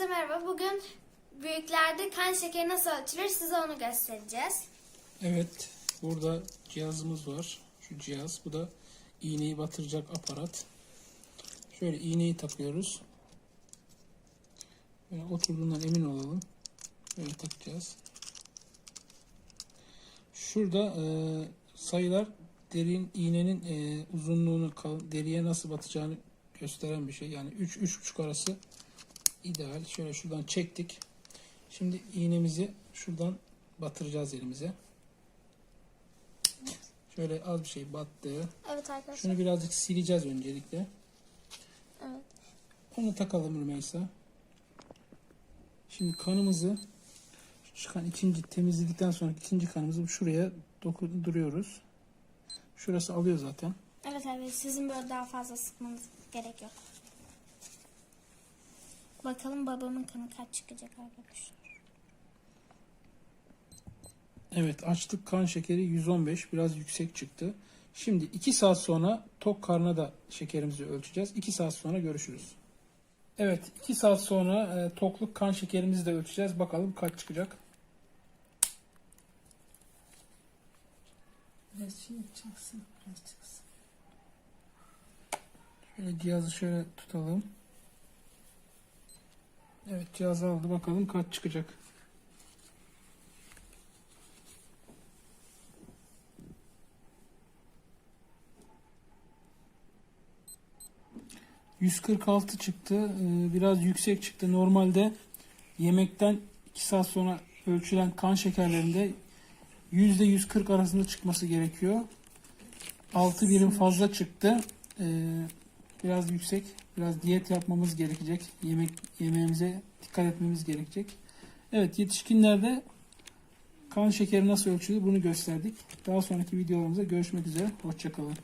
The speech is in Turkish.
Herkese merhaba. Bugün büyüklerde kan şekeri nasıl ölçülür size onu göstereceğiz. Evet, burada cihazımız var. Şu cihaz, bu da iğneyi batıracak aparat. Şöyle iğneyi takıyoruz. Böyle oturduğundan emin olalım. Böyle takacağız. Şurada e, sayılar derin iğnenin e, uzunluğunu deriye nasıl batacağını gösteren bir şey. Yani 3 3,5 arası ideal. Şöyle şuradan çektik. Şimdi iğnemizi şuradan batıracağız elimize. Şöyle az bir şey battı. Evet arkadaşlar. Şunu birazcık sileceğiz öncelikle. Evet. Onu takalım Rümeysa. Şimdi kanımızı çıkan ikinci temizledikten sonra ikinci kanımızı şuraya dokuduruyoruz. Şurası alıyor zaten. Evet evet sizin böyle daha fazla sıkmanız gerek yok. Bakalım babamın kanı kaç çıkacak arkadaşlar. Evet açtık kan şekeri 115 biraz yüksek çıktı. Şimdi 2 saat sonra tok karnına da şekerimizi ölçeceğiz. 2 saat sonra görüşürüz. Evet 2 saat sonra e, tokluk kan şekerimizi de ölçeceğiz. Bakalım kaç çıkacak. Biraz şey çıksın, biraz çıksın. Şöyle cihazı şöyle tutalım. Evet cihazı aldı. Bakalım kaç çıkacak. ...146 çıktı. Ee, Biraz yüksek çıktı. Normalde yemekten 2 saat sonra ölçülen kan şekerlerinde %140 arasında çıkması gerekiyor. 6 birim fazla çıktı. Ee, biraz yüksek. Biraz diyet yapmamız gerekecek. Yemek yemeğimize dikkat etmemiz gerekecek. Evet yetişkinlerde kan şekeri nasıl ölçülür bunu gösterdik. Daha sonraki videolarımızda görüşmek üzere. Hoşçakalın.